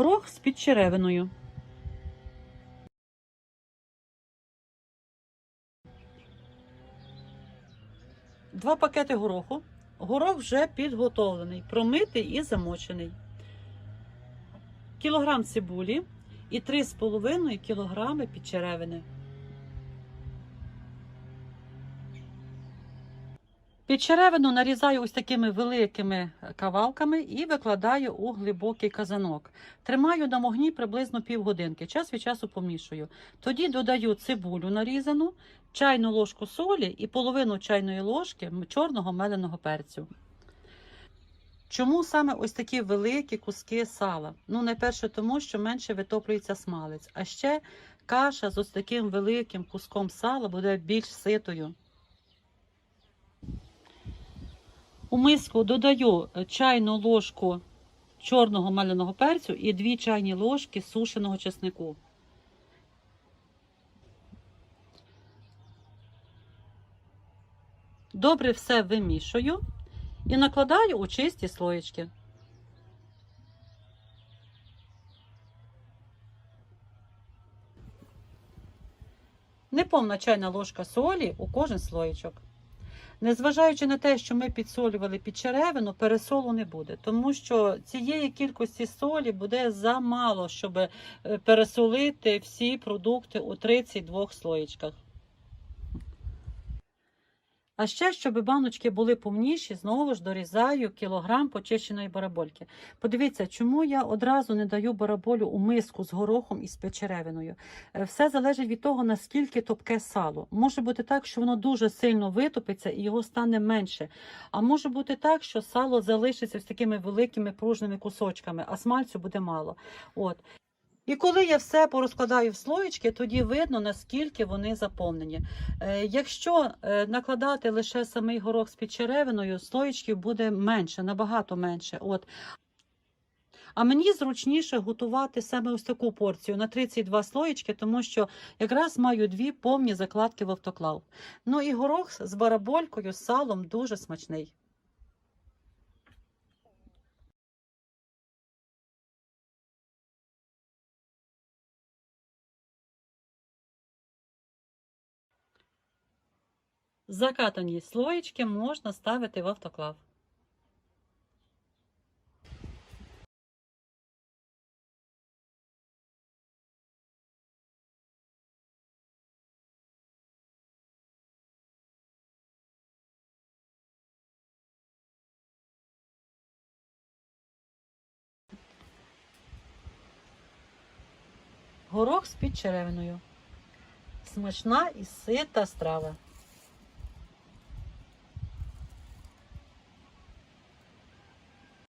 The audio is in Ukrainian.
Горох з підчеревиною. Два пакети гороху. Горох вже підготовлений, промитий і замочений. Кілограм цибулі і 3,5 кілограми підчеревини. Підчеревину нарізаю ось такими великими кавалками і викладаю у глибокий казанок. Тримаю на вогні приблизно півгодинки. Час від часу помішую. Тоді додаю цибулю нарізану, чайну ложку солі і половину чайної ложки чорного меленого перцю. Чому саме ось такі великі куски сала? Ну, найперше, тому що менше витоплюється смалець. А ще каша з ось таким великим куском сала буде більш ситою. У миску додаю е, чайну ложку чорного маляного перцю і 2 чайні ложки сушеного чеснику. Добре все вимішую і накладаю у чисті слоєчки. Неповна чайна ложка солі у кожен слоєчок. Незважаючи на те, що ми підсолювали під черевину, пересолу не буде, тому що цієї кількості солі буде замало, щоб е, пересолити всі продукти у 32 слоєчках. А ще, щоб баночки були повніші, знову ж дорізаю кілограм почищеної барабольки. Подивіться, чому я одразу не даю бараболю у миску з горохом і з печеревиною. Е, Все залежить від того, наскільки топке сало. Може бути так, що воно дуже сильно витопиться і його стане менше. А може бути так, що сало залишиться з такими великими пружними кусочками, а смальцю буде мало. От. І коли я все порозкладаю в слоєчки, тоді видно, наскільки вони заповнені. Е, якщо е, накладати лише самий горох з підчеревиною, слоєчків буде менше, набагато менше. От. А мені зручніше готувати саме ось таку порцію на 32 слоєчки, тому що якраз маю дві повні закладки в автоклав. Ну і горох з бараболькою, з салом дуже смачний. Закатані слоєчки можна ставити в автоклав. Горох з підчеревиною. Смачна і сита страва.